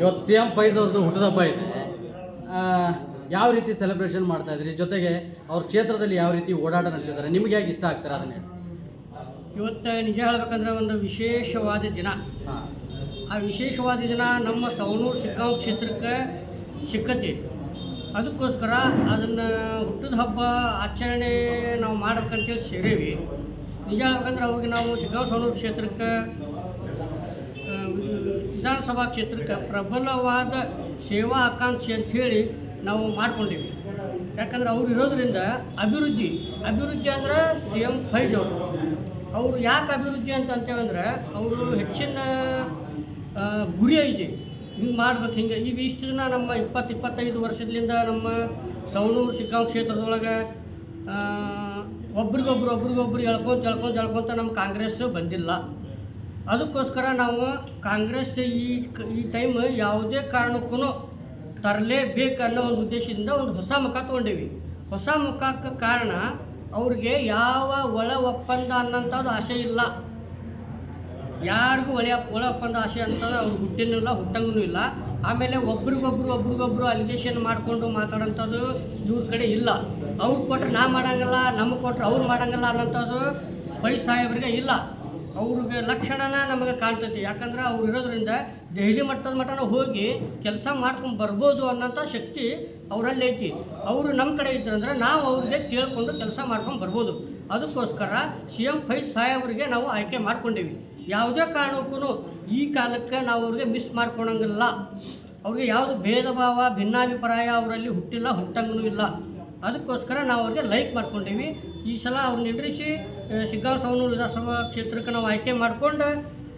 ಇವತ್ತು C M Faiz ಅವ್ರದ್ದು ಹುಟ್ಟದಬ್ಬ ಇದೆ. ಯಾವ ರೀತಿ ಸೆಲೆಬ್ರೇಷನ್ ಮಾಡ್ತಾ ಇದ್ರಿ? ಜೊತೆಗೆ ಅವ್ರ ಕ್ಷೇತ್ರದಲ್ಲಿ ಯಾವ ರೀತಿ ಓಡಾಟ ನಡೆಸಿದ್ದಾರೆ? ನಿಮ್ಗೆ ಯಾಕೆ ಇಷ್ಟ ಆಗ್ತಾರೆ ಅದನ್ನ ಹೇಳಿ. ಇವತ್ತು ನಿಜ ಹೇಳ್ಬೇಕಂದ್ರೆ ಒಂದು ವಿಶೇಷವಾದ ದಿನ. ಆ ವಿಶೇಷವಾದ ದಿನ ನಮ್ಮ ಸವಣೂರು ಶಿಗ್ಗಾಂವ್ ಕ್ಷೇತ್ರಕ್ಕೆ ಸಿಕ್ಕತಿ. ಅದಕ್ಕೋಸ್ಕರ ಅದನ್ನು ಹುಟ್ಟಿದ ಹಬ್ಬ ಆಚರಣೆ ನಾವು ಮಾಡ್ಬೇಕಂತೇಳಿ ಸೇರೀವಿ. ನಿಜ ಹೇಳ್ಬೇಕಂದ್ರೆ ಅವ್ರಿಗೆ ನಾವು ಸಿಕ್ಕಾಂ ಸವಣೂರು ಕ್ಷೇತ್ರಕ್ಕೆ ವಿಧಾನಸಭಾ ಕ್ಷೇತ್ರಕ್ಕೆ ಪ್ರಬಲವಾದ ಸೇವಾ ಆಕಾಂಕ್ಷಿ ಅಂಥೇಳಿ ನಾವು ಮಾಡ್ಕೊಂಡಿವಿ. ಯಾಕಂದ್ರೆ ಅವ್ರು ಇರೋದರಿಂದ ಅಭಿವೃದ್ಧಿ ಅಭಿವೃದ್ಧಿ ಅಂದ್ರೆ ಸಿ ಎಂ ಫೈಜ್ ಅವರು. ಅವರು ಯಾಕೆ ಅಭಿವೃದ್ಧಿ ಅಂತ ಅಂತೇವಂದ್ರೆ ಅವರು ಹೆಚ್ಚಿನ ಗುರಿ ಐತಿ. ಹಿಂಗೆ ಮಾಡ್ಬೇಕು ಹಿಂಗೆ. ಈಗ ಇಷ್ಟು ದಿನ ನಮ್ಮ ಇಪ್ಪತ್ತು, ಇಪ್ಪತ್ತೈದು ವರ್ಷದಿಂದ ನಮ್ಮ ಸವಣೂರು ಸಿಕ್ಕಾಂ ಕ್ಷೇತ್ರದೊಳಗೆ ಒಬ್ರಿಗೊಬ್ರು ಒಬ್ರಿಗೊಬ್ರು ಎಳ್ಕೊಂತ ಎಳ್ಕೊಂತ ಎಳ್ಕೊಂತ ನಮ್ಮ ಕಾಂಗ್ರೆಸ್ ಬಂದಿಲ್ಲ. ಅದಕ್ಕೋಸ್ಕರ ನಾವು ಕಾಂಗ್ರೆಸ್ ಈ ಈ ಟೈಮ್ ಯಾವುದೇ ಕಾರಣಕ್ಕೂ ತರಲೇಬೇಕು ಅನ್ನೋ ಒಂದು ಉದ್ದೇಶದಿಂದ ಒಂದು ಹೊಸ ಮುಖ ತೊಗೊಂಡೀವಿ. ಹೊಸ ಮುಖಕ್ಕೆ ಕಾರಣ ಅವ್ರಿಗೆ ಯಾವ ಒಳ ಒಪ್ಪಂದ ಅನ್ನೋಂಥದ್ದು ಆಸೆ ಇಲ್ಲ. ಯಾರಿಗೂ ಒಳ ಒಳ ಒಪ್ಪಂದ ಆಸೆ ಅಂತ ಅವ್ರು ಹುಟ್ಟಿನೂ ಇಲ್ಲ, ಹುಟ್ಟಂಗೂ ಇಲ್ಲ. ಆಮೇಲೆ ಒಬ್ರಿಗೊಬ್ರು ಒಬ್ರಿಗೊಬ್ರು ಅಲಿಗೇಷನ್ ಮಾಡಿಕೊಂಡು ಮಾತಾಡೋಂಥದ್ದು ಇವ್ರ ಕಡೆ ಇಲ್ಲ. ಅವ್ರು ಕೊಟ್ಟರೆ ನಾ ಮಾಡೋಂಗಿಲ್ಲ, ನಮಗೆ ಕೊಟ್ರೆ ಅವ್ರು ಮಾಡೋಂಗಿಲ್ಲ ಅನ್ನೋಂಥದ್ದು ಪೈ ಸಾಹೇಬ್ರಿಗೆ ಇಲ್ಲ. ಅವ್ರಿಗೆ ಲಕ್ಷಣನ ನಮಗೆ ಕಾಣ್ತೈತಿ. ಯಾಕಂದ್ರೆ ಅವ್ರು ಇರೋದ್ರಿಂದ ದೆಹಲಿ ಮಟ್ಟದ ಮಟ್ಟನ ಹೋಗಿ ಕೆಲಸ ಮಾಡ್ಕೊಂಡು ಬರ್ಬೋದು ಅನ್ನೋಂಥ ಶಕ್ತಿ ಅವರಲ್ಲಿ ಐತಿ. ಅವರು ನಮ್ಮ ಕಡೆ ಇದ್ರಂದ್ರೆ ನಾವು ಅವ್ರಿಗೆ ಕೇಳಿಕೊಂಡು ಕೆಲಸ ಮಾಡ್ಕೊಂಡು ಬರ್ಬೋದು. ಅದಕ್ಕೋಸ್ಕರ ಸಿ ಎಂ ಫೈ ಸಾಹೇಬ್ರಿಗೆ ನಾವು ಆಯ್ಕೆ ಮಾಡ್ಕೊಂಡೀವಿ. ಯಾವುದೇ ಕಾರಣಕ್ಕೂ ಈ ಕಾಲಕ್ಕೆ ನಾವು ಅವ್ರಿಗೆ ಮಿಸ್ ಮಾಡ್ಕೊಳಂಗಿಲ್ಲ. ಅವ್ರಿಗೆ ಯಾವುದು ಭೇದ ಭಾವ, ಭಿನ್ನಾಭಿಪ್ರಾಯ ಅವರಲ್ಲಿ ಹುಟ್ಟಿಲ್ಲ, ಹುಟ್ಟಂಗೂ ಇಲ್ಲ. ಅದಕ್ಕೋಸ್ಕರ ನಾವು ಅವ್ರಿಗೆ ಲೈಕ್ ಮಾಡ್ಕೊಂಡೀವಿ. ಈ ಸಲ ಅವ್ರನ್ನ ನಿಂದ್ರಿಸಿ ಸಿಗ್ಗಾಂವ ಸವಣೂರು ವಿಧಾನಸಭಾ ಕ್ಷೇತ್ರಕ್ಕೆ ನಾವು ಆಯ್ಕೆ ಮಾಡಿಕೊಂಡು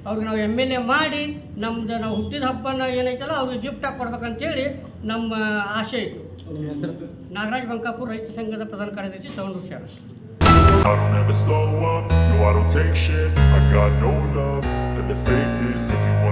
ಅವ್ರಿಗೆ ನಾವು ಎಂ ಎಲ್ ಎ ಮಾಡಿ ನಮ್ದು ನಾವು ಹುಟ್ಟಿದ ಹಬ್ಬನ ಏನೈತಲ್ಲ ಅವ್ರಿಗೆ ಗಿಫ್ಟಾಗಿ ಕೊಡ್ಬೇಕಂತೇಳಿ ನಮ್ಮ ಆಸೆ ಇತ್ತು ನಾಗರಾಜ್ ಬಂಕಾಪುರ್ ರೈತ ಸಂಘದ ಪ್ರಧಾನ ಕಾರ್ಯದರ್ಶಿ ಸೌಂಡ್ ಶಹರ I don't ever slow up, no I don't take shit. I got no love for the fakeness. If you wanna play tough,